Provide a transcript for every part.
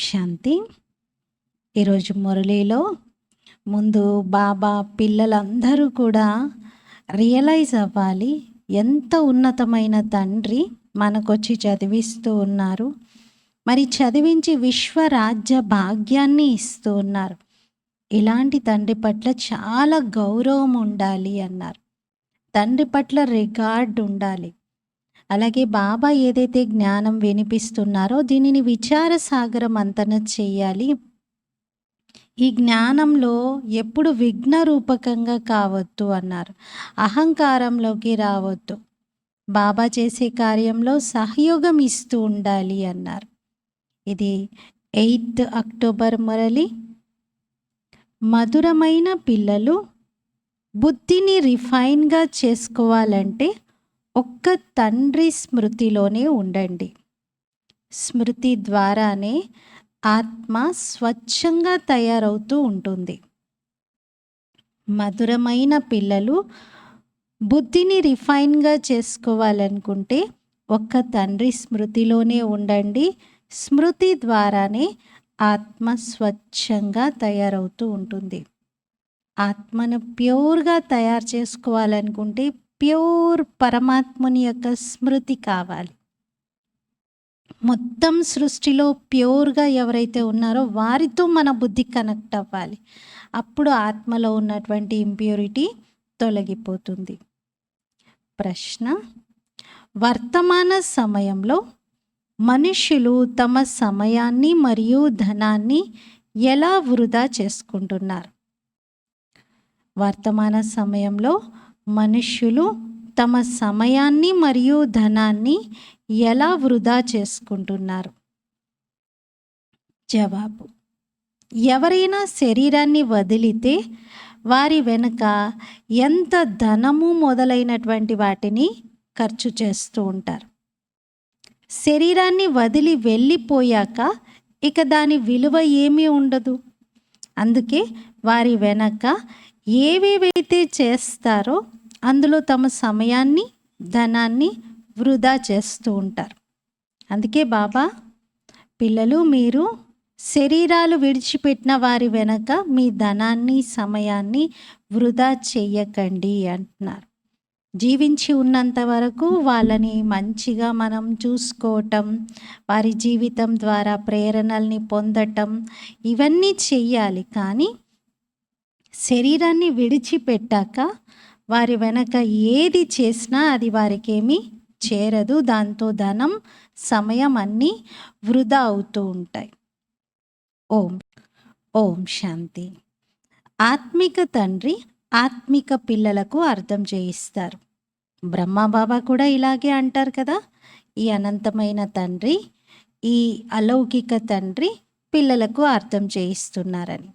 శాంతి. ఈరోజు మురళిలో ముందు బాబా పిల్లలందరూ కూడా రియలైజ్ అవ్వాలి. ఎంత ఉన్నతమైన తండ్రి మనకొచ్చి చదివిస్తూ ఉన్నారు. మరి చదివించి విశ్వరాజ్య భాగ్యాన్ని ఇస్తూ ఉన్నారు. ఇలాంటి తండ్రి పట్ల చాలా గౌరవం ఉండాలి అన్నారు. తండ్రి పట్ల రికార్డ్ ఉండాలి. అలాగే బాబా ఏదైతే జ్ఞానం వినిపిస్తున్నారో దీనిని విచార సాగరం అంతన చేయాలి. ఈ జ్ఞానంలో ఎప్పుడు విఘ్న రూపకంగా కావద్దు అన్నారు. అహంకారంలోకి రావద్దు. బాబా చేసే కార్యంలో సహయోగం ఇస్తూ ఉండాలి అన్నారు. ఇది ఎయిత్ అక్టోబర్ మురళి. మధురమైన పిల్లలు బుద్ధిని రిఫైన్గా చేసుకోవాలంటే ఒక్క తండ్రి స్మృతిలోనే ఉండండి. స్మృతి ద్వారానే ఆత్మ స్వచ్ఛంగా తయారవుతూ ఉంటుంది. మధురమైన పిల్లలు బుద్ధిని రిఫైన్గా చేసుకోవాలనుకుంటే ఒక్క తండ్రి స్మృతిలోనే ఉండండి. స్మృతి ద్వారానే ఆత్మ స్వచ్ఛంగా తయారవుతూ ఉంటుంది. ఆత్మను ప్యూర్గా తయారు చేసుకోవాలనుకుంటే ప్యూర్ పరమాత్ముని యొక్క స్మృతి కావాలి. మొత్తం సృష్టిలో ప్యూర్గా ఎవరైతే ఉన్నారో వారితో మన బుద్ధి కనెక్ట్ అవ్వాలి. అప్పుడు ఆత్మలో ఉన్నటువంటి ఇంప్యూరిటీ తొలగిపోతుంది. ప్రశ్న వర్తమాన సమయంలో మనుషులు తమ సమయాన్ని మరియు ధనాన్ని ఎలా వృధా చేసుకుంటున్నారు? వర్తమాన సమయంలో మనుష్యులు తమ సమయాన్ని మరియు ధనాన్ని ఎలా వృధా చేసుకుంటున్నారు? జవాబు. ఎవరైనా శరీరాన్ని వదిలితే వారి వెనుక ఎంత ధనము మొదలైనటువంటి వాటిని ఖర్చు చేస్తూ ఉంటారు. శరీరాన్ని వదిలి వెళ్ళిపోయాక ఇక దాని విలువ ఏమీ ఉండదు. అందుకే వారి వెనక ఏవేవైతే చేస్తారో అందులో తమ సమయాన్ని ధనాన్ని వృధా చేస్తూ ఉంటారు. అందుకే బాబా పిల్లలు మీరు శరీరాలు విడిచిపెట్టిన వారి వెనక మీ ధనాన్ని సమయాన్ని వృధా చెయ్యకండి అంటున్నారు. జీవించి ఉన్నంత వరకు వాళ్ళని మంచిగా మనం చూసుకోవటం వారి జీవితం ద్వారా ప్రేరణల్ని పొందటం ఇవన్నీ చెయ్యాలి. కానీ శరీరాన్ని విడిచిపెట్టాక వారి వెనక ఏది చేసినా అది వారికేమీ చేరదు. దాంతో ధనం సమయం అన్నీ వృధా అవుతూ ఉంటాయి. ఓం ఓం శాంతి. ఆత్మిక తండ్రి ఆత్మిక పిల్లలకు అర్థం చేయిస్తారు. బ్రహ్మబాబా కూడా ఇలాగే అంటారు కదా. ఈ అనంతమైన తండ్రి ఈ అలౌకిక తండ్రి పిల్లలకు అర్థం చేయిస్తున్నారని.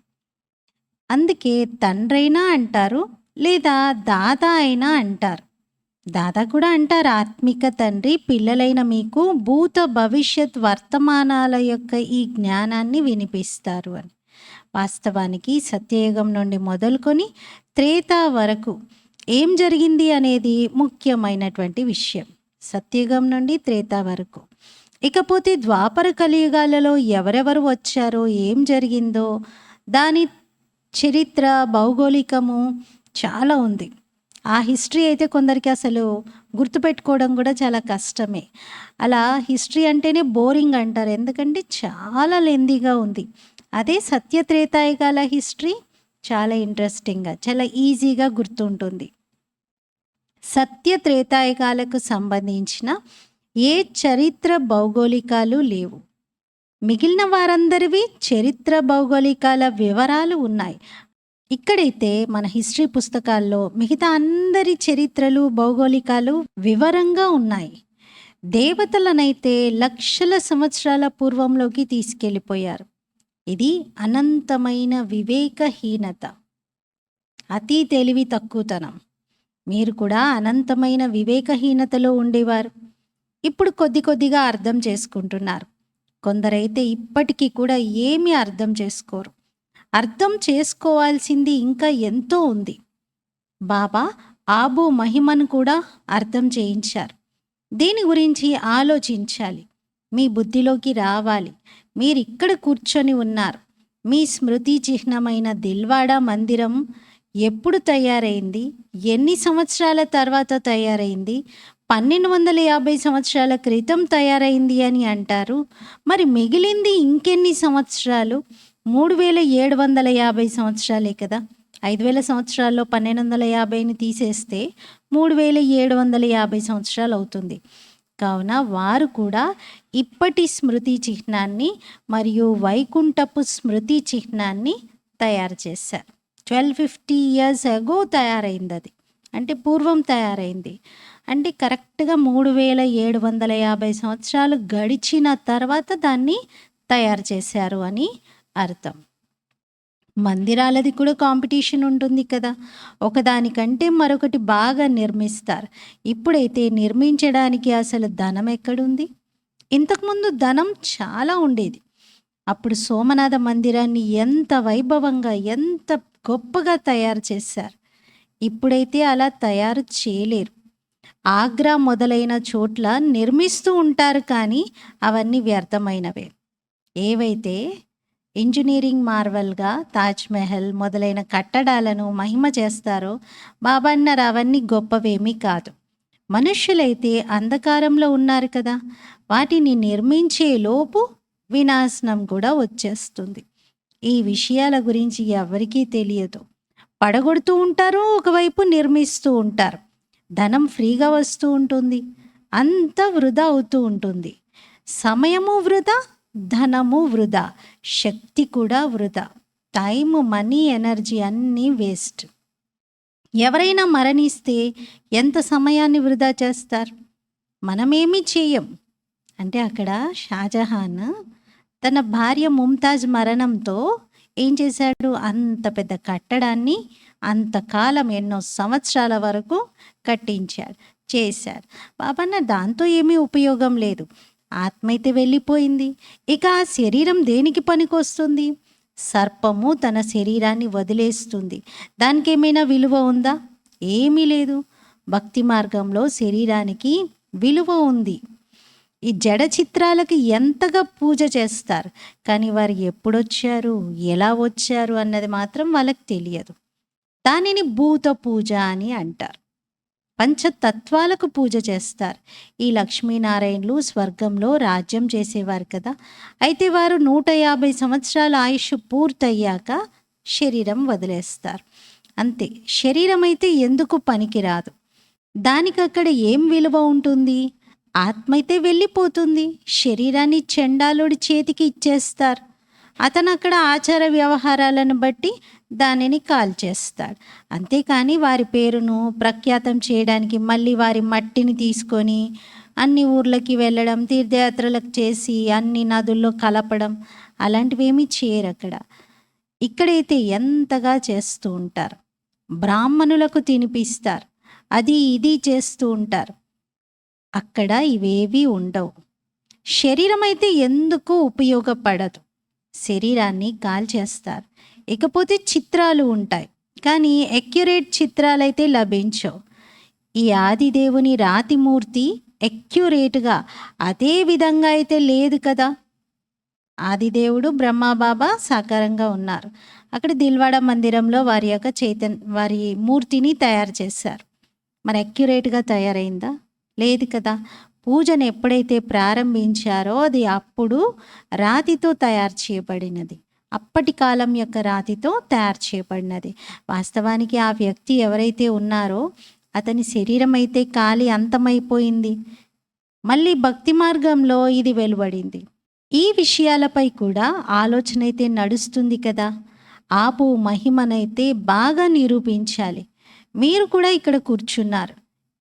అందుకే తండ్రైనా అంటారు లేదా దాత అయినా అంటారు. దాదా కూడా అంటారు ఆత్మిక తండ్రి పిల్లలైన మీకు భూత భవిష్యత్ వర్తమానాల యొక్క ఈ జ్ఞానాన్ని వినిపిస్తారు అని. వాస్తవానికి సత్యయుగం నుండి మొదలుకొని త్రేతా వరకు ఏం జరిగింది అనేది ముఖ్యమైనటువంటి విషయం. సత్యయుగం నుండి త్రేతా వరకు. ఇకపోతే ద్వాపర కలియుగాలలో ఎవరెవరు వచ్చారో ఏం జరిగిందో దాని చరిత్ర భౌగోళికము చాలా ఉంది. ఆ హిస్టరీ అయితే కొందరికి అసలు గుర్తుపెట్టుకోవడం కూడా చాలా కష్టమే. అలా హిస్టరీ అంటేనే బోరింగ్ అంటారు. ఎందుకంటే చాలా లెందీగా ఉంది. అదే సత్యత్రేతాయుగాల హిస్టరీ చాలా ఇంట్రెస్టింగ్గా చాలా ఈజీగా గుర్తుంటుంది. సత్యత్రేతాయుగాలకు సంబంధించిన ఏ చరిత్ర భౌగోళికాలు లేవు. మిగిలిన వారందరివి చరిత్ర భౌగోళికాల వివరాలు ఉన్నాయి. ఇక్కడైతే మన హిస్టరీ పుస్తకాల్లో మిగతా అందరి చరిత్రలు భౌగోళికాలు వివరంగా ఉన్నాయి. దేవతలనైతే లక్షల సంవత్సరాల పూర్వంలోకి తీసుకెళ్ళిపోయారు. ఇది అనంతమైన వివేకహీనత. అతి తెలివి తక్కువతనం. మీరు కూడా అనంతమైన వివేకహీనతలో ఉండేవారు. ఇప్పుడు కొద్ది కొద్దిగా అర్థం చేసుకుంటున్నారు. కొందరైతే ఇప్పటికీ కూడా ఏమీ అర్థం చేసుకోరు. అర్థం చేసుకోవాల్సింది ఇంకా ఎంతో ఉంది. బాబా ఆబో మహిమను కూడా అర్థం చేయించారు. దీని గురించి ఆలోచించాలి. మీ బుద్ధిలోకి రావాలి. మీరు ఇక్కడ కూర్చొని ఉన్నారు. మీ స్మృతి చిహ్నమైన దిల్వాడ మందిరం ఎప్పుడు తయారైంది? ఎన్ని సంవత్సరాల తర్వాత తయారైంది? పన్నెండు వందల యాభై సంవత్సరాల క్రితం తయారైంది అని అంటారు. మరి మిగిలింది ఇంకెన్ని సంవత్సరాలు? మూడు వేల ఏడు వందల యాభై సంవత్సరాలే కదా. ఐదు వేల సంవత్సరాల్లో పన్నెండు వందల యాభైని తీసేస్తే మూడు వేల ఏడు వందల యాభై సంవత్సరాలు అవుతుంది. కావున వారు కూడా ఇప్పటి స్మృతి చిహ్నాన్ని మరియు వైకుంఠపు స్మృతి చిహ్నాన్ని తయారు చేశారు. ట్వెల్వ్ ఫిఫ్టీ ఇయర్స్ అగో తయారైంది అది అంటే పూర్వం తయారైంది. అంటే కరెక్ట్గా మూడు వేల ఏడు వందల యాభై సంవత్సరాలు గడిచిన తర్వాత దాన్ని తయారు చేశారు అని అర్థం. మందిరాలది కూడా కాంపిటీషన్ ఉంటుంది కదా. ఒకదానికంటే మరొకటి బాగా నిర్మిస్తారు. ఇప్పుడైతే నిర్మించడానికి అసలు ధనం ఎక్కడుంది? ఇంతకుముందు ధనం చాలా ఉండేది. అప్పుడు సోమనాథ మందిరాన్ని ఎంత వైభవంగా ఎంత గొప్పగా తయారు చేశారు. ఇప్పుడైతే అలా తయారు చేయలేరు. ఆగ్రా మొదలైన చోట్ల నిర్మిస్తూ ఉంటారు కానీ అవన్నీ వ్యర్థమైనవే. ఏవైతే ఇంజనీరింగ్ మార్వల్గా తాజ్మహల్ మొదలైన కట్టడాలను మహిమ చేస్తారో బాబన్నారు అవన్నీ గొప్పవేమీ కాదు. మనుష్యులైతే అంధకారంలో ఉన్నారు కదా వాటిని నిర్మించే లోపు వినాశనం కూడా వచ్చేస్తుంది. ఈ విషయాల గురించి ఎవరికీ తెలియదు. పడగొడుతూ ఉంటారు ఒకవైపు నిర్మిస్తూ ఉంటారు. ధనం ఫ్రీగా వస్తూ ఉంటుంది అంత వృధా అవుతూ ఉంటుంది. సమయము వృధా ధనము వృధా. శక్తి కూడా వృధా. టైం మనీ ఎనర్జీ అన్నీ వేస్ట్ ఎవరైనా మరణిస్తే ఎంత సమయాన్ని వృధా చేస్తారు? మనమేమీ చేయం. అంటే అక్కడ షాజహాన్ తన భార్య ముంతాజ్ మరణంతో ఏం చేశాడు? అంత పెద్ద కట్టడాన్ని అంతకాలం ఎన్నో సంవత్సరాల వరకు కట్టించాడు చేశాడు. బాబన్న దాంతో ఏమీ ఉపయోగం లేదు. ఆత్మ అయితే వెళ్ళిపోయింది. ఇక ఆ శరీరం దేనికి పనికొస్తుంది? సర్పము తన శరీరాన్ని వదిలేస్తుంది. దానికి ఏమైనా విలువ ఉందా? ఏమీ లేదు. భక్తి మార్గంలో శరీరానికి విలువ ఉంది. ఈ జడ చిత్రాలకు ఎంతగా పూజ చేస్తారు? కానీ వారు ఎప్పుడొచ్చారు? ఎలా వచ్చారు? అన్నది మాత్రం వాళ్ళకి తెలియదు. దానిని భూత పూజ అని అంటారు. పంచతత్వాలకు పూజ చేస్తారు. ఈ లక్ష్మీనారాయణలు స్వర్గంలో రాజ్యం చేసేవారు కదా. అయితే వారు నూట యాభై సంవత్సరాల ఆయుష్ పూర్తయ్యాక శరీరం వదిలేస్తారు. అంతే శరీరం అయితే ఎందుకు పనికిరాదు? దానికి అక్కడ ఏం విలువ ఉంటుంది? ఆత్మ అయితే వెళ్ళిపోతుంది. శరీరాన్ని చెండాలుడి చేతికి ఇచ్చేస్తారు. అతను అక్కడ ఆచార వ్యవహారాలను బట్టి దానిని కాల్చేస్తాడు అంతేకాని వారి పేరును ప్రఖ్యాతం చేయడానికి మళ్ళీ వారి మట్టిని తీసుకొని అన్ని ఊర్లకి వెళ్ళడం తీర్థయాత్రలకు చేసి అన్ని నదుల్లో కలపడం అలాంటివి ఏమీ చేయరు అక్కడ. ఇక్కడైతే ఎంతగా చేస్తూ ఉంటారు. బ్రాహ్మణులకు తినిపిస్తారు. అది ఇది చేస్తూ ఉంటారు. అక్కడ ఇవేవి ఉండవు. శరీరం అయితే ఎందుకు ఉపయోగపడదు? శరీరాన్ని కాల్చేస్తారు ఇకపోతే చిత్రాలు ఉంటాయి. కానీ ఎక్యురేట్ చిత్రాలైతే లభించవు. ఈ ఆదిదేవుని రాతిమూర్తి ఎక్యురేట్గా అదే విధంగా అయితే లేదు కదా. ఆదిదేవుడు బ్రహ్మబాబా సాకారంగా ఉన్నారు. అక్కడ దిల్వాడ మందిరంలో వారి యొక్క చైతన్ వారి మూర్తిని తయారు చేశారు. మరి అక్యురేట్గా తయారైందా? లేదు కదా. పూజను ఎప్పుడైతే ప్రారంభించారో అది అప్పుడు రాతితో తయారు చేయబడినది. అప్పటి కాలం యొక్క రాతితో తయారు చేయబడినది. వాస్తవానికి ఆ వ్యక్తి ఎవరైతే ఉన్నారో అతని శరీరం అయితే కాలి అంతమైపోయింది. మళ్ళీ భక్తి మార్గంలో ఇది వెలువడింది. ఈ విషయాలపై కూడా ఆలోచన అయితే నడుస్తుంది కదా. ఆపు మహిమనైతే బాగా నిరూపించాలి. మీరు కూడా ఇక్కడ కూర్చున్నారు.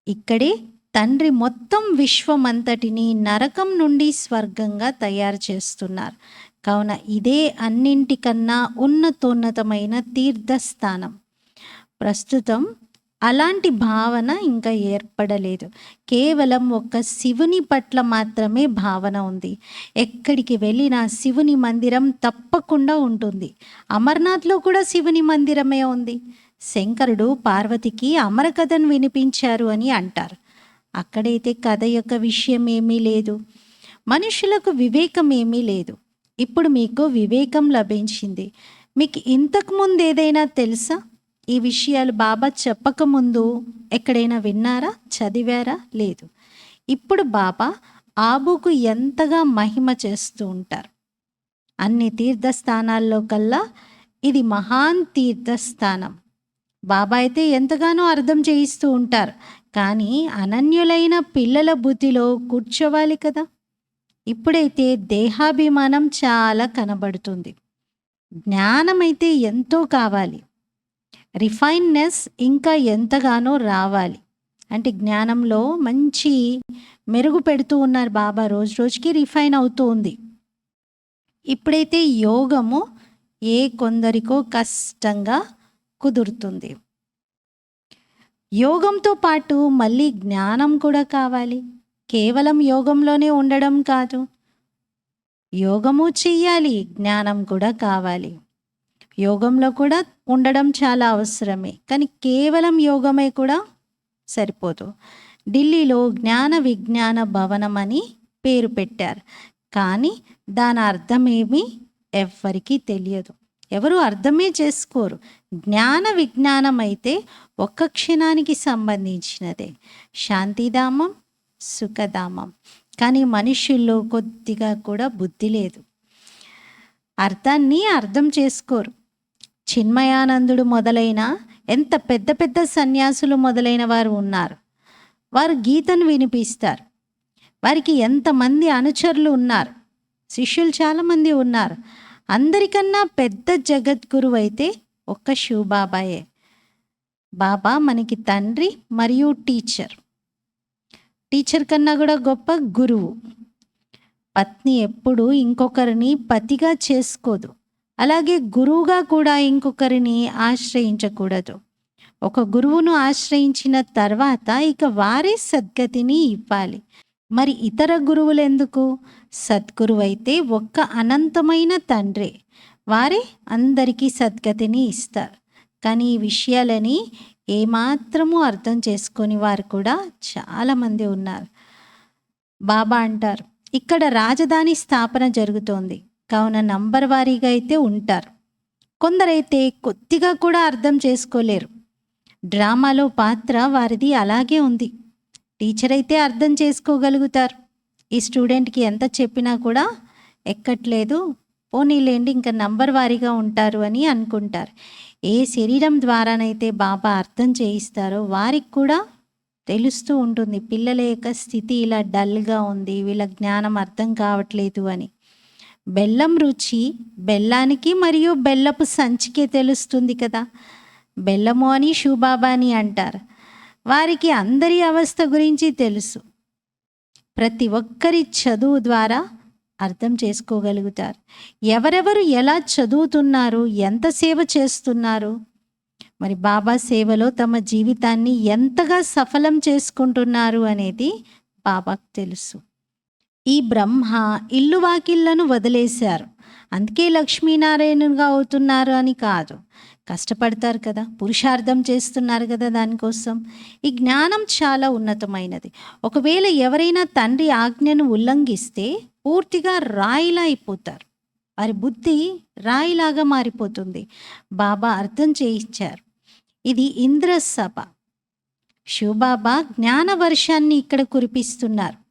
ఇక్కడే తండ్రి మొత్తం విశ్వమంతటిని నరకం నుండి స్వర్గంగా తయారు చేస్తున్నారు. కావున ఇదే అన్నింటికన్నా ఉన్నతోన్నతమైన తీర్థస్థానం. ప్రస్తుతం అలాంటి భావన ఇంకా ఏర్పడలేదు. కేవలం ఒక్క శివుని పట్ల మాత్రమే భావన ఉంది. ఎక్కడికి వెళ్ళినా శివుని మందిరం తప్పకుండా ఉంటుంది. అమర్నాథ్లో కూడా శివుని మందిరమే ఉంది. శంకరుడు పార్వతికి అమరకథను వినిపించారు అని అంటారు. అక్కడైతే కథ యొక్క విషయం ఏమీ లేదు. మనుషులకు వివేకం ఏమీ లేదు. ఇప్పుడు మీకు వివేకం లభించింది. మీకు ఇంతకుముందు ఏదైనా తెలుసా? ఈ విషయాలు బాబా చెప్పకముందు ఎక్కడైనా విన్నారా? చదివారా? లేదు. ఇప్పుడు బాబా ఆబుకు ఎంతగా మహిమ చేస్తూ ఉంటారు. అన్ని తీర్థస్థానాల్లో కల్లా ఇది మహాన్ తీర్థస్థానం. బాబా అయితే ఎంతగానో అర్థం చేయిస్తూ ఉంటారు. కానీ అనన్యులైన పిల్లల బుద్ధిలో కూర్చోవాలి కదా? ఇప్పుడైతే దేహాభిమానం చాలా కనబడుతుంది. జ్ఞానం అయితే ఎంతో కావాలి. రిఫైన్నెస్ ఇంకా ఎంతగానో రావాలి. అంటే జ్ఞానంలో మంచి మెరుగు పెడుతూ ఉన్నారు బాబా రోజు రోజుకి రిఫైన్ అవుతూ ఉంది. ఇప్పుడైతే యోగము ఏ కొందరికో కష్టంగా కుదురుతుంది. యోగంతో పాటు మళ్ళీ జ్ఞానం కూడా కావాలి. కేవలం యోగంలోనే ఉండడం కాదు. యోగము చెయ్యాలి జ్ఞానం కూడా కావాలి. యోగంలో కూడా ఉండడం చాలా అవసరమే కానీ కేవలం యోగమే కూడా సరిపోదు. ఢిల్లీలో జ్ఞాన విజ్ఞాన భవనం అని పేరు పెట్టారు కానీ దాని అర్థమేమి ఎవ్వరికీ తెలియదు. ఎవరు అర్థమే చేసుకోరు. జ్ఞాన విజ్ఞానం అయితే ఒక్క క్షణానికి సంబంధించినదే. శాంతిధామం సుఖధామం. కానీ మనుషుల్లో కొద్దిగా కూడా బుద్ధి లేదు. అర్థాన్ని అర్థం చేసుకోరు. చిన్మయానందుడు మొదలైన ఎంత పెద్ద పెద్ద సన్యాసులు మొదలైన వారు ఉన్నారు. వారు గీతను వినిపిస్తారు. వారికి ఎంతమంది అనుచరులు ఉన్నారు. శిష్యులు చాలామంది ఉన్నారు. అందరికన్నా పెద్ద జగద్గురువు అయితే ఒక్క శివబాబాయే. బాబా మనకి తండ్రి మరియు టీచర్. టీచర్ కన్నా కూడా గొప్ప గురువు. పత్ని ఎప్పుడు ఇంకొకరిని పతిగా చేసుకోదు. అలాగే గురువుగా కూడా ఇంకొకరిని ఆశ్రయించకూడదు. ఒక గురువును ఆశ్రయించిన తర్వాత ఇక వారే సద్గతిని ఇవ్వాలి. మరి ఇతర గురువులు ఎందుకు సద్గురువు అయితే ఒక్క అనంతమైన తండ్రే. వారే అందరికీ సద్గతిని ఇస్తారు. కానీ ఈ విషయాలని ఏమాత్రము అర్థం చేసుకొని వారు కూడా చాలామంది ఉన్నారు. బాబా అంటారు ఇక్కడ రాజధాని స్థాపన జరుగుతోంది. కావున నంబర్ వారీగా అయితే ఉంటారు. కొందరైతే కొద్దిగా కూడా అర్థం చేసుకోలేరు. డ్రామాలో పాత్ర వారిది అలాగే ఉంది. టీచర్ అయితే అర్థం చేసుకోగలుగుతారు. ఈ స్టూడెంట్కి ఎంత చెప్పినా కూడా ఎక్కట్లేదు. పోనీలేండి ఇంకా నంబర్ వారీగా ఉంటారు అని అనుకుంటారు. ఏ శరీరం ద్వారానైతే బాబా అర్థం చేయిస్తారో వారికి కూడా తెలుస్తూ ఉంటుంది. పిల్లల యొక్క స్థితి ఇలా డల్గా ఉంది వీళ్ళ జ్ఞానం అర్థం కావట్లేదు అని. బెల్లం రుచి బెల్లానికి మరియు బెల్లపు సంచికే తెలుస్తుంది కదా. బెల్లము అని షూబాబా అని అంటారు. వారికి అందరి అవస్థ గురించి తెలుసు. ప్రతి ఒక్కరి చదువు ద్వారా అర్థం చేసుకోగలుగుతారు. ఎవరెవరు ఎలా చదువుతున్నారు? ఎంత సేవ చేస్తున్నారు? మరి బాబా సేవలో తమ జీవితాన్ని ఎంతగా సఫలం చేసుకుంటున్నారు అనేది బాబాకు తెలుసు. ఈ బ్రహ్మ ఇల్లు వాకిళ్ళను వదిలేశారు. అందుకే లక్ష్మీనారాయణుగా అవుతున్నారు అని కాదు. కష్టపడతారు కదా పురుషార్థం చేస్తున్నారు కదా దానికోసం. ఈ జ్ఞానం చాలా ఉన్నతమైనది. ఒకవేళ ఎవరైనా తండ్రి ఆజ్ఞను ఉల్లంఘిస్తే పూర్తిగా రాయిలా అయిపోతారు. వారి బుద్ధి రాయిలాగా మారిపోతుంది. బాబా అర్థం చేయించారు. ఇది ఇంద్ర సభ శివబాబా జ్ఞానవర్షాన్ని ఇక్కడ కురిపిస్తున్నారు.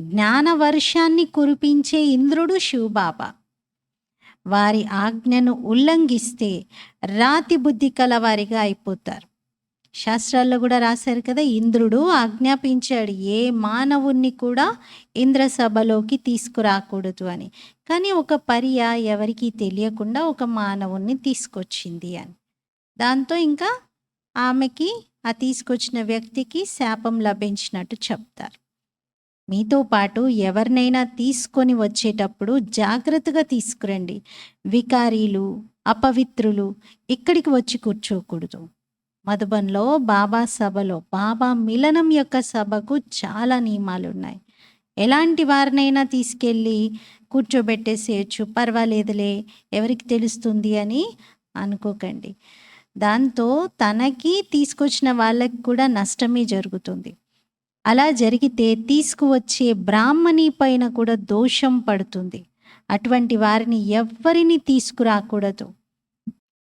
జ్ఞానవర్షాన్ని కురిపించే ఇంద్రుడు శివబాబా. వారి ఆజ్ఞను ఉల్లంఘిస్తే రాతి బుద్ధి కలవారిగా అయిపోతారు. శాస్త్రాల్లో కూడా రాశారు కదా ఇంద్రుడు ఆజ్ఞాపించాడు ఏ మానవుణ్ణి కూడా ఇంద్ర సభలోకి తీసుకురాకూడదు అని. కానీ ఒక పర్య ఎవరికీ తెలియకుండా ఒక మానవుణ్ణి తీసుకొచ్చింది అని. దాంతో ఇంకా ఆమెకి ఆ తీసుకొచ్చిన వ్యక్తికి శాపం లభించినట్టు చెప్తారు. మీతో పాటు ఎవరినైనా తీసుకొని వచ్చేటప్పుడు జాగ్రత్తగా తీసుకురండి. వికారీలు అపవిత్రులు ఇక్కడికి వచ్చి కూర్చోకూడదు. మధుబన్లో బాబా సభలో బాబా మిలనం యొక్క సభకు చాలా నియమాలు ఉన్నాయి ఎలాంటి వారినైనా తీసుకెళ్ళి కూర్చోబెట్టేసేయచ్చు పర్వాలేదులే ఎవరికి తెలుస్తుంది అని అనుకోకండి. దాంతో తనకి తీసుకొచ్చిన వాళ్ళకి కూడా నష్టమే జరుగుతుంది. అలా జరిగితే తీసుకువచ్చే బ్రాహ్మణి పైన కూడా దోషం పడుతుంది. అటువంటి వారిని ఎవ్వరిని తీసుకురాకూడదు.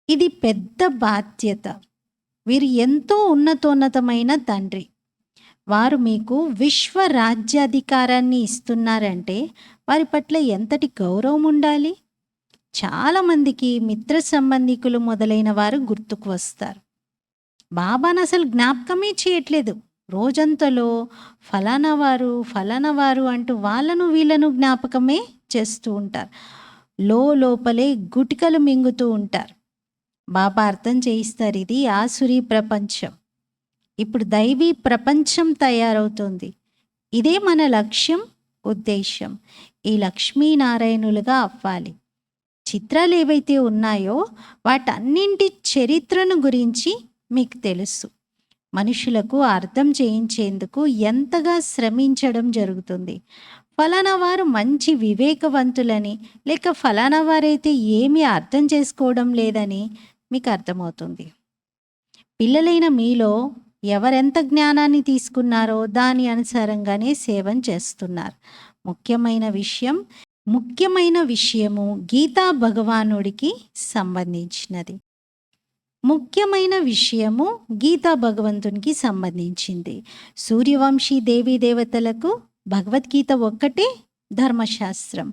ఇది పెద్ద బాధ్యత. వీరు ఎంతో ఉన్నతోన్నతమైన తండ్రి. వారు మీకు విశ్వ రాజ్యాధికారాన్ని ఇస్తున్నారంటే వారి పట్ల ఎంతటి గౌరవం ఉండాలి? చాలామందికి మిత్ర సంబంధికులు మొదలైన వారు గుర్తుకు వస్తారు. బాబాను అసలు జ్ఞాపకమే చేయట్లేదు. రోజంతలో ఫలానా వారు ఫలానా వారు అంటూ వాళ్ళను వీళ్ళను జ్ఞాపకమే చేస్తూ ఉంటారు. లో లోపలే గుటికలు మింగుతూ ఉంటారు. బాబా అర్థం చేయిస్తారు. ఇది ఆసురీ ప్రపంచం. ఇప్పుడు దైవీ ప్రపంచం తయారవుతుంది. ఇదే మన లక్ష్యం ఉద్దేశం ఈ లక్ష్మీనారాయణులుగా అవ్వాలి. చిత్రాలు ఏవైతే ఉన్నాయో వాటన్నింటి చరిత్రను గురించి మీకు తెలుసు. మనుషులకు అర్థం చేయించేందుకు ఎంతగా శ్రమించడం జరుగుతుంది. ఫలానా వారు మంచి వివేకవంతులని లేక ఫలానా వారైతే ఏమీ అర్థం చేసుకోవడం లేదని మీకు అర్థమవుతుంది. పిల్లలైన మీలో ఎవరెంత జ్ఞానాన్ని తీసుకున్నారో దాని అనుసారంగానే సేవం చేస్తున్నారు. ముఖ్యమైన విషయం ముఖ్యమైన విషయము గీతా భగవానుడికి సంబంధించినది. ముఖ్యమైన విషయము గీతా భగవంతునికి సంబంధించింది. సూర్యవంశీ దేవీ దేవతలకు భగవద్గీత ఒక్కటే ధర్మశాస్త్రం.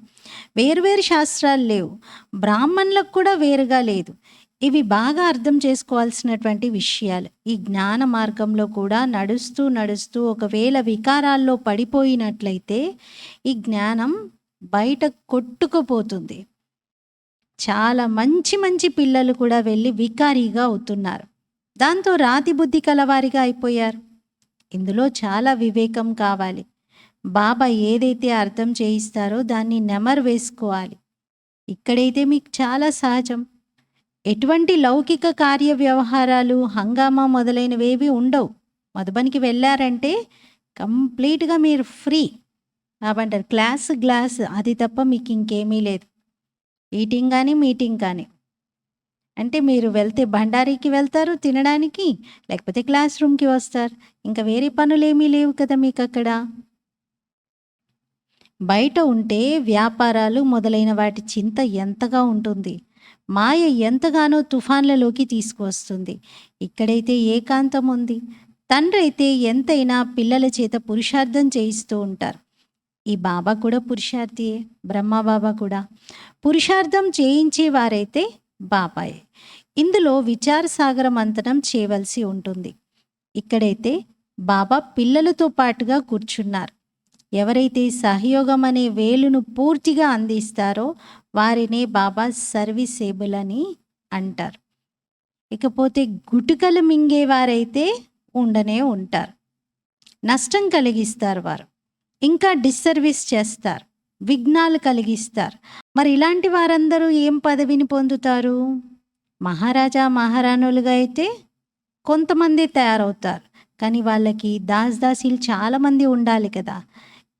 వేరువేరు శాస్త్రాలు లేవు. బ్రాహ్మణులకు కూడా వేరుగా లేదు. ఇవి బాగా అర్థం చేసుకోవాల్సినటువంటి విషయాలు. ఈ జ్ఞాన మార్గంలో కూడా నడుస్తూ నడుస్తూ ఒకవేళ వికారాల్లో పడిపోయినట్లయితే ఈ జ్ఞానం బయట కొట్టుకుపోతుంది. చాలా మంచి మంచి పిల్లలు కూడా వెళ్ళి వికారీగా అవుతున్నారు. దాంతో రాతి బుద్ధి కలవారిగా అయిపోయారు. ఇందులో చాలా వివేకం కావాలి. బాబా ఏదైతే అర్థం చేయిస్తారో దాన్ని నెమరు వేసుకోవాలి. ఇక్కడైతే మీకు చాలా సహజం. ఎటువంటి లౌకిక కార్య వ్యవహారాలు హంగామా మొదలైనవేవి ఉండవు. మధుబనికి వెళ్ళారంటే కంప్లీట్గా మీరు ఫ్రీ. అవంటారు క్లాస్ గ్లాస్ అది తప్ప మీకు ఇంకేమీ లేదు. ఈటింగ్ కానీ మీటింగ్ కానీ అంటే మీరు వెళ్తే భండారీకి వెళ్తారు తినడానికి లేకపోతే క్లాస్ రూమ్కి వస్తారు. ఇంకా వేరే పనులు ఏమీ లేవు కదా మీకు అక్కడ బయట ఉంటే వ్యాపారాలు మొదలైన వాటి చింత ఎంతగా ఉంటుంది. మాయ ఎంతగానో తుఫాన్లలోకి తీసుకువస్తుంది. ఇక్కడైతే ఏకాంతం ఉంది. తండ్రి అయితే ఎంతైనా పిల్లల చేత పురుషార్థం చేయిస్తూ ఉంటారు. ఈ బాబా కూడా పురుషార్థియే బ్రహ్మ బాబా కూడా. పురుషార్థం చేయించే వారైతే బాబాయే. ఇందులో విచార సాగర మంతనం చేయవలసి ఉంటుంది. ఇక్కడైతే బాబా పిల్లలతో పాటుగా కూర్చున్నారు. ఎవరైతే సహయోగం అనే వేలును పూర్తిగా అందిస్తారో వారిని బాబా సర్వీసేబుల్ అని అంటారు. ఇకపోతే గుటుకలు మింగేవారైతే ఉండనే ఉంటారు. నష్టం కలిగిస్తారు వారు. ఇంకా డిస్సర్వీస్ చేస్తారు. విఘ్నాలు కలిగిస్తారు. మరి ఇలాంటి వారందరూ ఏం పదవిని పొందుతారు? మహారాజా మహారాణులుగా అయితే కొంతమంది తయారవుతారు. కానీ వాళ్ళకి దాసదాసీలు చాలామంది ఉండాలి కదా.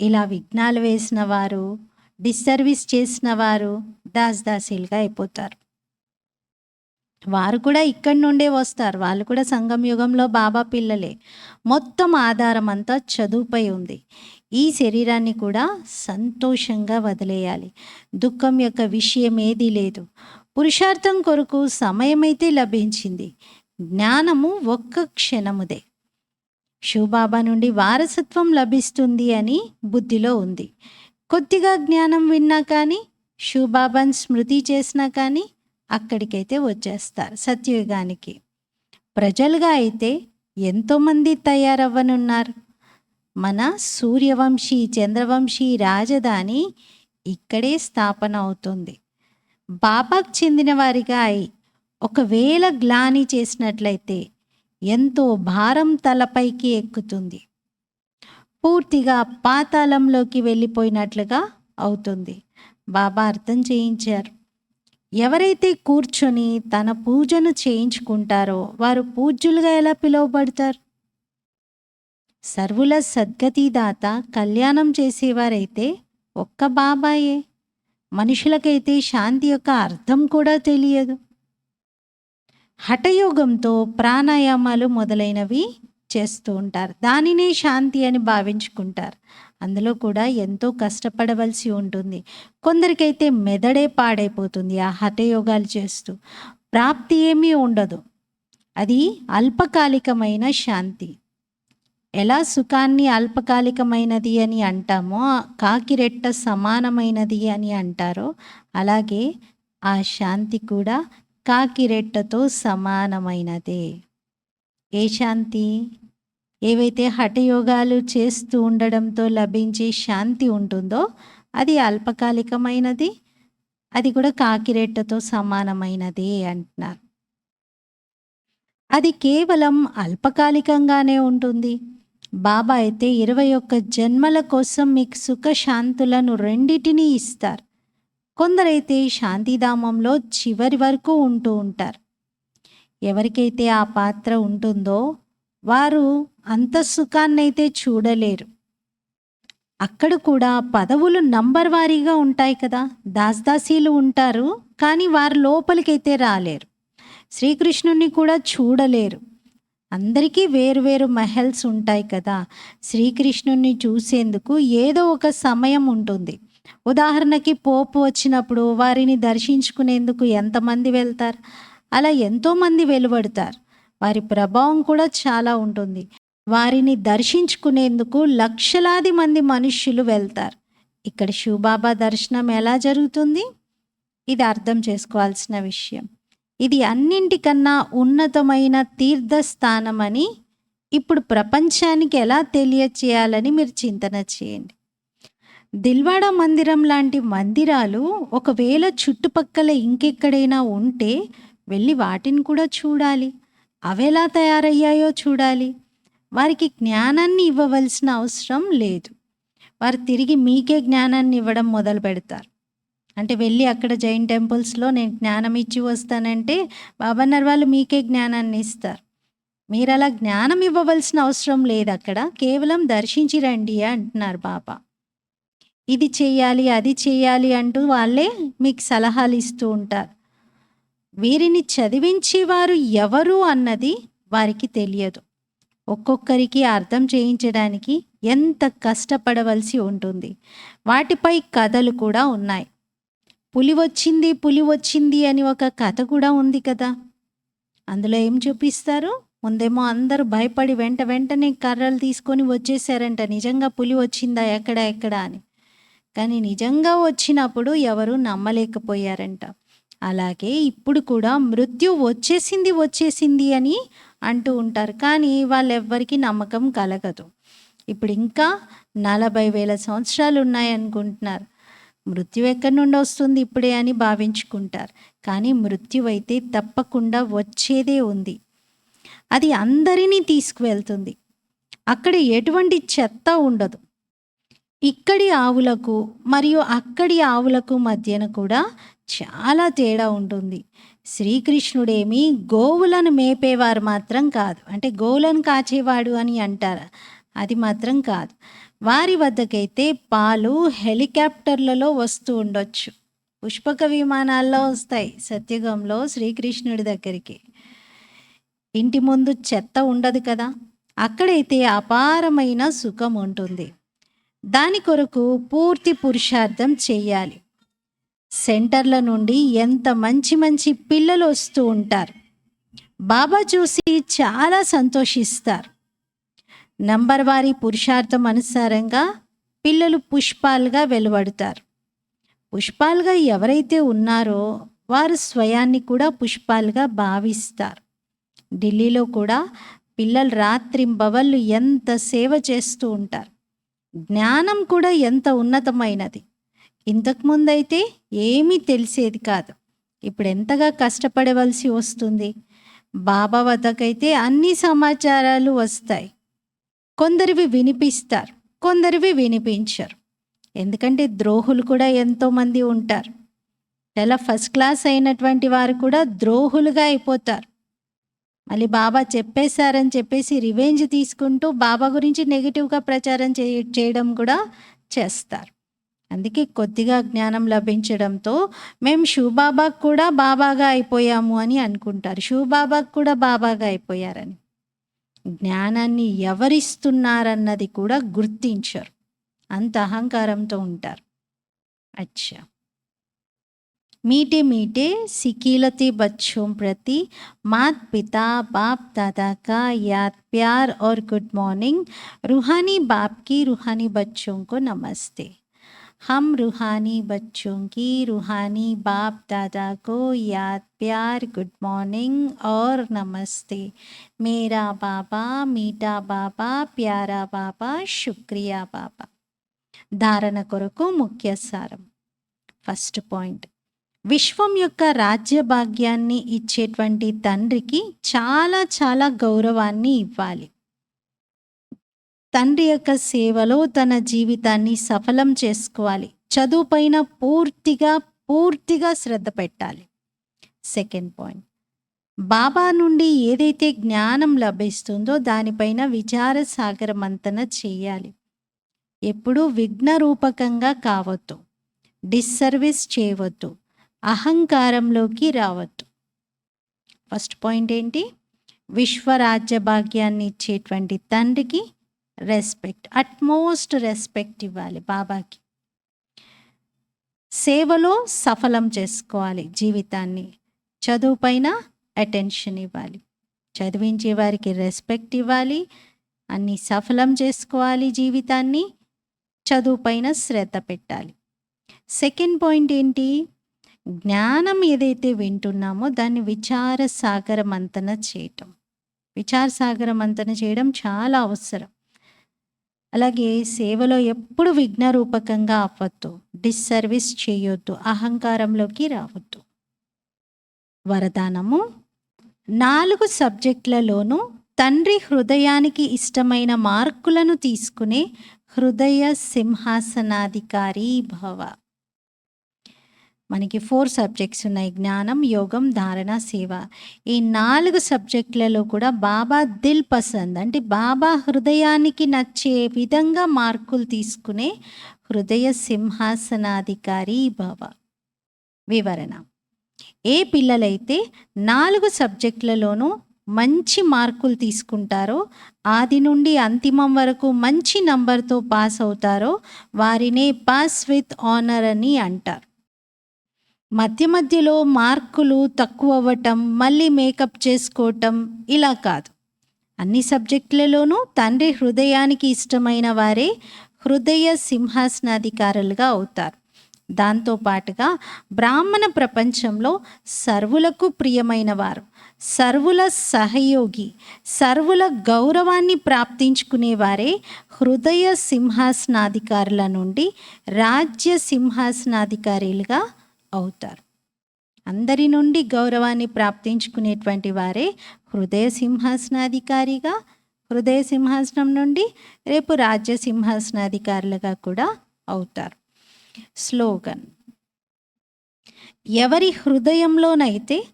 ఇలా విఘ్నాలు వేసిన వారు డిస్సర్వీస్ చేసిన వారు దాసదాసీలుగా అయిపోతారు. వారు కూడా ఇక్కడి నుండే వస్తారు. వాళ్ళు కూడా సంగం యుగంలో బాబా పిల్లలే. మొత్తం ఆధారం అంతా చదువుపై ఉంది. ఈ శరీరాన్ని కూడా సంతోషంగా వదిలేయాలి. దుఃఖం యొక్క విషయం ఏదీ లేదు. పురుషార్థం కొరకు సమయమైతే లభించింది. జ్ఞానము ఒక్క క్షణముదే. శివబాబా నుండి వారసత్వం లభిస్తుంది అని బుద్ధిలో ఉంది. కొద్దిగా జ్ఞానం విన్నా కానీ షూబాబాన్ స్మృతి చేసినా కానీ అక్కడికైతే వచ్చేస్తారు సత్యయుగానికి. ప్రజలుగా అయితే ఎంతోమంది తయారవ్వనున్నారు. మన సూర్యవంశీ చంద్రవంశీ రాజధాని ఇక్కడే స్థాపన అవుతుంది. బాబాకు చెందిన వారిగా అయి ఒకవేళ గ్లాని చేసినట్లయితే ఎంతో భారం తలపైకి ఎక్కుతుంది. పూర్తిగా పాతాళంలోకి వెళ్ళిపోయినట్లుగా అవుతుంది. బాబా అర్థం చేయించారు. ఎవరైతే కూర్చొని తన పూజను చేయించుకుంటారో వారు పూజ్యులుగా ఎలా పిలువబడతారు? సర్వుల సద్గతిదాత కళ్యాణం చేసేవారైతే ఒక్క బాబాయే. మనుషులకైతే శాంతి యొక్క అర్థం కూడా తెలియదు. హఠయోగంతో ప్రాణాయామాలు మొదలైనవి చేస్తూ ఉంటారు. దానినే శాంతి అని భావించుకుంటారు. అందులో కూడా ఎంతో కష్టపడవలసి ఉంటుంది. కొందరికైతే మెదడే పాడైపోతుంది ఆ హఠయోగాలు చేస్తూ. ప్రాప్తి ఏమీ ఉండదు. అది అల్పకాలికమైన శాంతి. ఎలా సుఖాన్ని అల్పకాలికమైనది అని అంటామో కాకిరెట్ట సమానమైనది అని అంటారో అలాగే ఆ శాంతి కూడా కాకిరెట్టతో సమానమైనదే. ఏ శాంతి? ఏవైతే హఠయోగాలు చేస్తూ ఉండడంతో లభించే శాంతి ఉంటుందో అది అల్పకాలికమైనది అది కూడా కాకిరెట్టతో సమానమైనది అంటున్నారు. అది కేవలం అల్పకాలికంగానే ఉంటుంది. బాబా అయితే ఇరవై ఒక్క జన్మల కోసం మీకు సుఖశాంతులను రెండిటినీ ఇస్తారు. కొందరైతే శాంతిధామంలో చివరి వరకు ఉంటూ ఉంటారు. ఎవరికైతే ఆ పాత్ర ఉంటుందో వారు అంత సుఖాన్నైతే చూడలేరు. అక్కడ కూడా పదవులు నంబర్ వారీగా ఉంటాయి కదా దాసదాసీలు ఉంటారు కానీ వారు లోపలికైతే రాలేరు. శ్రీకృష్ణుని కూడా చూడలేరు. అందరికీ వేరువేరు మహల్స్ ఉంటాయి కదా శ్రీకృష్ణుని చూసేందుకు ఏదో ఒక సమయం ఉంటుంది. ఉదాహరణకి పోపు వచ్చినప్పుడు వారిని దర్శించుకునేందుకు ఎంతమంది వెళ్తారు? అలా ఎంతోమంది వెలువడతారు. వారి ప్రభావం కూడా చాలా ఉంటుంది. వారిని దర్శించుకునేందుకు లక్షలాది మంది మనుష్యులు వెళ్తారు. ఇక్కడ శివబాబా దర్శనం ఎలా జరుగుతుంది? ఇది అర్థం చేసుకోవాల్సిన విషయం. ఇది అన్నింటికన్నా ఉన్నతమైన తీర్థస్థానమని ఇప్పుడు ప్రపంచానికి ఎలా తెలియచేయాలని మీరు చింతన చేయండి. దిల్వాడ మందిరం లాంటి మందిరాలు ఒకవేళ చుట్టుపక్కల ఇంకెక్కడైనా ఉంటే వెళ్ళి వాటిని కూడా చూడాలి. అవెలా తయారయ్యాయో చూడాలి. వారికి జ్ఞానాన్ని ఇవ్వవలసిన అవసరం లేదు. వారు తిరిగి మీకే జ్ఞానాన్ని ఇవ్వడం మొదలు పెడతారు. అంటే వెళ్ళి అక్కడ జైన్ టెంపుల్స్లో నేను జ్ఞానం ఇచ్చి వస్తానంటే బాబాన్నర్ వాళ్ళు మీకే జ్ఞానాన్ని ఇస్తారు. మీరు అలా జ్ఞానం ఇవ్వవలసిన అవసరం లేదు అక్కడ. కేవలం దర్శించి రండి అంటున్నారు బాబా. ఇది చేయాలి అది చేయాలి అంటూ వాళ్ళే మీకు సలహాలు ఇస్తూ ఉంటారు. వీరిని చదివించేవారు ఎవరు అన్నది వారికి తెలియదు. ఒక్కొక్కరికి అర్థం చేయించడానికి ఎంత కష్టపడవలసి ఉంటుంది. వాటిపై కథలు కూడా ఉన్నాయి. పులి వచ్చింది పులి వచ్చింది అని ఒక కథ కూడా ఉంది కదా. అందులో ఏం చూపిస్తారు? ముందేమో అందరూ భయపడి వెంట వెంటనే కర్రలు తీసుకొని వచ్చేసారంట. నిజంగా పులి వచ్చిందా ఎక్కడ ఎక్కడ అని. కానీ నిజంగా వచ్చినప్పుడు ఎవరు నమ్మలేకపోయారంట. అలాగే ఇప్పుడు కూడా మృత్యు వచ్చేసింది వచ్చేసింది అని అంటూ ఉంటారు. కానీ వాళ్ళెవ్వరికీ నమ్మకం కలగదు. ఇప్పుడు ఇంకా నలభై వేల సంవత్సరాలు ఉన్నాయనుకుంటున్నారు. మృత్యు ఎక్కడి నుండి వస్తుంది ఇప్పుడే అని భావించుకుంటారు. కానీ మృత్యు అయితే తప్పకుండా వచ్చేదే ఉంది. అది అందరినీ తీసుకువెళ్తుంది. అక్కడ ఎటువంటి చెత్త ఉండదు. ఇక్కడి ఆవులకు మరియు అక్కడి ఆవులకు మధ్యన కూడా చాలా తేడా ఉంటుంది. శ్రీకృష్ణుడేమి గోవులను మేపేవారు మాత్రం కాదు. అంటే గోవులను కాచేవాడు అని అంటారు? అది మాత్రం కాదు. వారి వద్దకైతే పాలు హెలికాప్టర్లలో వస్తూ ఉండొచ్చు. పుష్పక విమానాల్లో వస్తాయి సత్యుగంలో శ్రీకృష్ణుడి దగ్గరికి. ఇంటి ముందు చెత్త ఉండదు కదా? అక్కడైతే అపారమైన సుఖం ఉంటుంది. దాని కొరకు పూర్తి పురుషార్థం చేయాలి. సెంటర్ల నుండి ఎంత మంచి మంచి పిల్లలు వస్తూ ఉంటారు. బాబా చూసి చాలా సంతోషిస్తారు. నంబర్ వారి పురుషార్థం అనుసారంగా పిల్లలు పుష్పాలుగా వెలువడతారు. పుష్పాలుగా ఎవరైతే ఉన్నారో వారు స్వయాన్ని కూడా పుష్పాలుగా భావిస్తారు. ఢిల్లీలో కూడా పిల్లలు రాత్రింబవళ్ళు ఎంత సేవ చేస్తూ ఉంటారు. జ్ఞానం కూడా ఎంత ఉన్నతమైనది. ఇంతకుముందైతే ఏమీ తెలిసేది కాదు. ఇప్పుడు ఎంతగా కష్టపడవలసి వస్తుంది? బాబా వద్దకైతే అన్ని సమాచారాలు వస్తాయి. కొందరివి వినిపిస్తారు కొందరివి వినిపించరు. ఎందుకంటే ద్రోహులు కూడా ఎంతోమంది ఉంటారు. చాలా ఫస్ట్ క్లాస్ అయినటువంటి వారు కూడా ద్రోహులుగా అయిపోతారు. మళ్ళీ బాబా చెప్పేశారని చెప్పేసి రివెంజ్ తీసుకుంటూ బాబా గురించి నెగిటివ్గా ప్రచారం చే చేయడం కూడా చేస్తారు. అందుకే కొద్దిగా జ్ఞానం లభించడంతో మేము షూబాబాకు కూడా బాబాగా అయిపోయాము అని అనుకుంటారు. షూబాబాకు కూడా బాబాగా అయిపోయారని. జ్ఞానాన్ని ఎవరిస్తున్నారన్నది కూడా గుర్తించరు. అంత అహంకారంతో ఉంటారు. అచ్చా. मीठे मीठे सिकीलते बच्चों प्रति मात पिता बाप दादा का याद प्यार और गुड मॉर्निंग रूहानी बाप की रूहानी बच्चों को नमस्ते हम रूहानी बच्चों की रूहानी बाप दादा को याद प्यार गुड मॉर्निंग और नमस्ते मेरा बाबा मीठा बाबा प्यारा बाबा शुक्रिया बाबा ధారణ కొరకు ముఖ్య సారం ఫస్ట్ పాయింట్ విశ్వం యొక్క రాజ్య భాగ్యాన్ని ఇచ్చేటువంటి తండ్రికి చాలా చాలా గౌరవాన్ని ఇవ్వాలి. తండ్రి యొక్క సేవలో తన జీవితాన్ని సఫలం చేసుకోవాలి. చదువు పైన పూర్తిగా పూర్తిగా శ్రద్ధ పెట్టాలి. Second point. బాబా నుండి ఏదైతే జ్ఞానం లభిస్తుందో దానిపైన విచార సాగరమంతన చేయాలి. ఎప్పుడూ విఘ్నరూపకంగా కావద్దు. డిస్సర్వీస్ చేయవద్దు. అహంకారంలోకి రావద్దు. ఫస్ట్ పాయింట్ ఏంటి? విశ్వరాజ్య భాగ్యాన్ని ఇచ్చేటువంటి తండ్రికి రెస్పెక్ట్ అట్మోస్ట్ రెస్పెక్ట్ ఇవ్వాలి బాబాకి. సేవలో సఫలం చేసుకోవాలి జీవితాన్ని. చదువు పైన అటెన్షన్ ఇవ్వాలి. చదివించే వారికి రెస్పెక్ట్ ఇవ్వాలి. అన్ని సఫలం చేసుకోవాలి జీవితాన్ని. చదువు పైన శ్రద్ధ పెట్టాలి. సెకండ్ పాయింట్ ఏంటి? జ్ఞానం ఏదైతే వింటున్నామో దాన్ని విచార సాగర మంతన చేయటం. విచార సాగర మంతన చేయడం చాలా అవసరం. అలాగే సేవలో ఎప్పుడు విఘ్నరూపకంగా అవ్వద్దు. డిస్సర్వీస్ చేయొద్దు. అహంకారంలోకి రావద్దు. వరదానము నాలుగు సబ్జెక్టులలోనూ తండ్రి హృదయానికి ఇష్టమైన మార్కులను తీసుకునే హృదయ సింహాసనాధికారి భవ. మనకి ఫోర్ సబ్జెక్ట్స్ ఉన్నాయి. జ్ఞానం యోగం ధారణ సేవ. ఈ నాలుగు సబ్జెక్టులలో కూడా బాబా దిల్ పసంద్ అంటే బాబా హృదయానికి నచ్చే విధంగా మార్కులు తీసుకునే హృదయ సింహాసనాధికారి బాబా. వివరణ. ఏ పిల్లలైతే నాలుగు సబ్జెక్టులలోనూ మంచి మార్కులు తీసుకుంటారో ఆది నుండి అంతిమం వరకు మంచి నంబర్తో పాస్ అవుతారో వారినే పాస్ విత్ ఆనర్ అని అంటారు. మధ్య మధ్యలో మార్కులు తక్కువ అవ్వటం మళ్ళీ మేకప్ చేసుకోవటం ఇలా కాదు. అన్ని సబ్జెక్టులలోనూ తండ్రి హృదయానికి ఇష్టమైన వారే హృదయ సింహాసనాధికారులుగా అవుతారు. దాంతోపాటుగా బ్రాహ్మణ ప్రపంచంలో సర్వులకు ప్రియమైన వారు సర్వుల సహయోగి సర్వుల గౌరవాన్ని ప్రాప్తించుకునేవారే హృదయ సింహాసనాధికారుల నుండి రాజ్య సింహాసనాధికారులుగా అవుతారు. అందరి నుండి గౌరవాన్ని ప్రాప్తించుకునేటువంటి వారే హృదయ సింహాసనాధికారిగా హృదయ సింహాసనం నుండి రేపు రాజ్య సింహాసనాధికారులుగా కూడా అవుతారు. స్లోగన్. ఎవరి హృదయంలోనైతే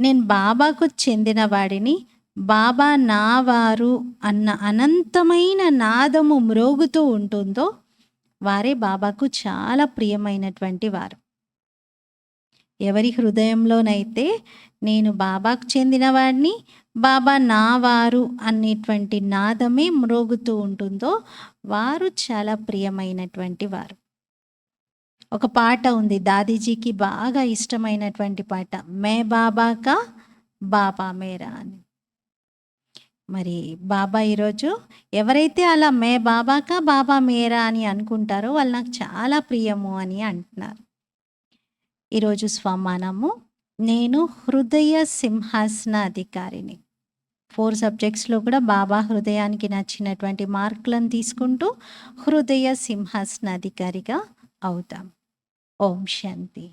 నేను బాబాకు చెందిన వాడిని బాబా నా వారు అన్న అనంతమైన నాదము మ్రోగుతూ ఉంటుందో వారే బాబాకు చాలా ప్రియమైనటువంటి వారు. ఎవరి హృదయంలోనైతే నేను బాబాకు చెందినవాడిని బాబా నా వారు అనేటువంటి నాదమే మ్రోగుతూ ఉంటుందో వారు చాలా ప్రియమైనటువంటి వారు. ఒక పాట ఉంది దాదీజీకి బాగా ఇష్టమైనటువంటి పాట మే బాబాకా బాబా మేరా అని. మరి బాబా ఈరోజు ఎవరైతే అలా మే బాబాకా బాబా మేరా అని అనుకుంటారో వాళ్ళు నాకు చాలా ప్రియము అని అంటున్నారు. ఈరోజు స్వమానము. నేను హృదయ సింహాసన అధికారిని ఫోర్ సబ్జెక్ట్స్లో కూడా బాబా హృదయానికి నచ్చినటువంటి మార్కులను తీసుకుంటూ హృదయ సింహాసన అధికారిగా అవుతాం. ఓం శాంతి.